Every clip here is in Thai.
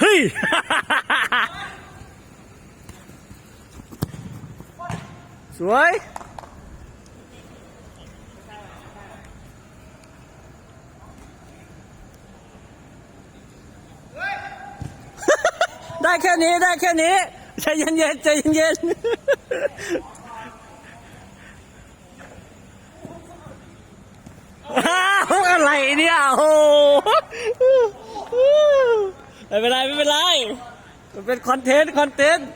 เฮ้ยสวยได้แค่นี้ได้แค่นี้ใจเย็นๆใจเย็นๆอ้าว อะไรเนี่ยโอ้โหไม่เป็นไรไม่เป็นไร มันเป็นคอนเทนต์คอนเทนต์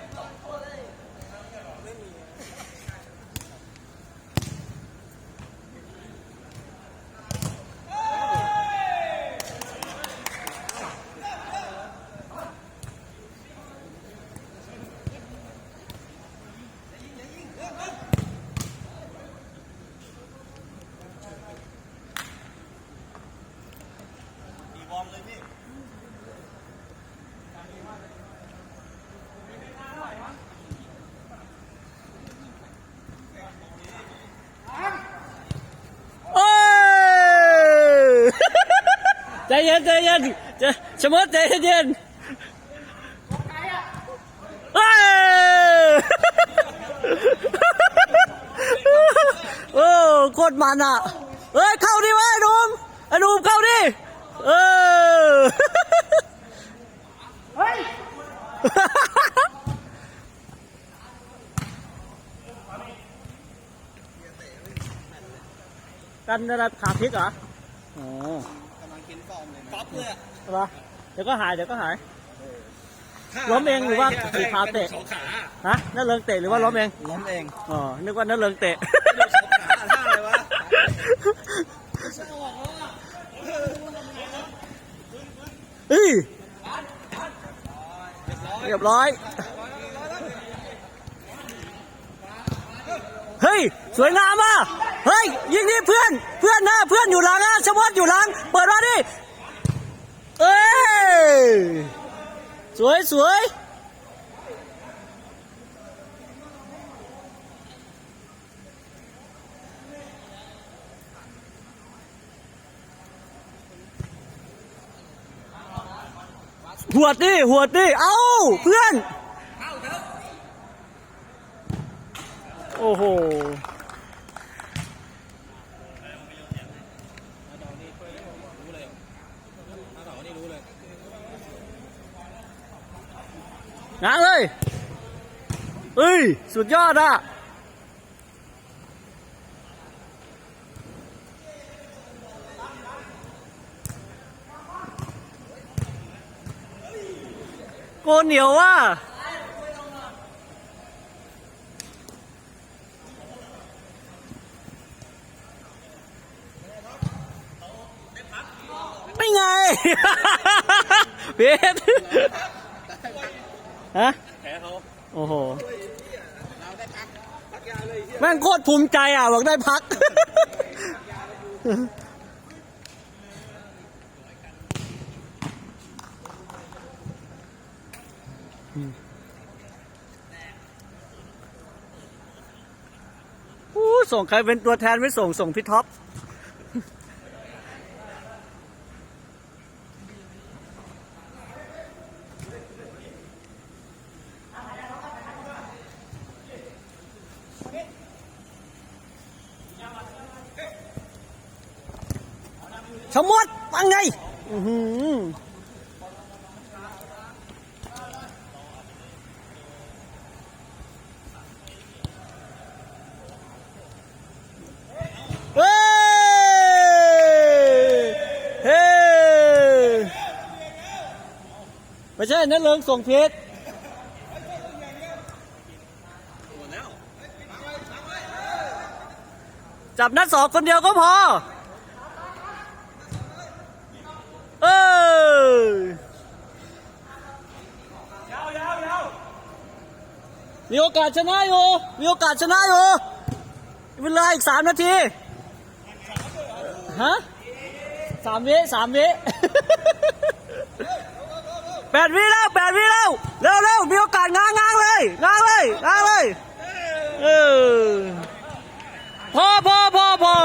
เย็นใจเย็นจะชะมดใจเย็นเฮ้ยโอ้โคตรมันอะเฮ้ยเข้าดิวะไอ้หนุ่มไอ้หนุ่มเข้าดิเออเฮ้ยกันอะไรขาพิกเหรออ๋อ กำลังกินฟอร์มเลยป๊อปเลยอะเหรอเดี๋ยวก็หายเดี๋ยวก็หาย ล้มเองหรือว่าฝีเท้าเตะสองขาฮะนั่นเริงเตะหรือว่าล้มเองล้มเองอ๋อนึกว่านั่นเริงเตะสองขาท่าอะไรวะเฮ้ยเรียบร้อย เฮ้ย สวยงามอะ เฮ้ย ยิงนี่เพื่อน เพื่อนนะเพื่อนอยู่หลังอะชมวดอยู่หลัง เปิดมาดิเอ้ ยสวยสวยหัวดดิหัวดดิเอ้าเพื่อนโอ้โห งานเลยเอ้ย สุดยอดอะโกนเหนียวว่ะไม่ไง เบส ฮะแพ้เขาโอ้โหเราได้พักพักยาเลยเฮียแม่งโคตรภูมิใจอะบอกได้พักอู้ส่งใครเป็นตัวแทนไม่ส่งส่งพี่ท็อป ชะมดปังไงเฮ้ยเฮ้ยไม่ใช่นั่นเลิงส่งเพชรจับนัดสองคนเดียวก็พออ ยาวยาวยาว มีโอกาสชนะอยู่มีโอกาสชนะอยู่เวลาอีกสามนาทีฮะสามวิสามวิแปดวิแล้วแปดวิแล้วเร็วเร็วมีโอกาสง้างง้างเลยง้างเลยง้างเลยเออพอพอพอพอ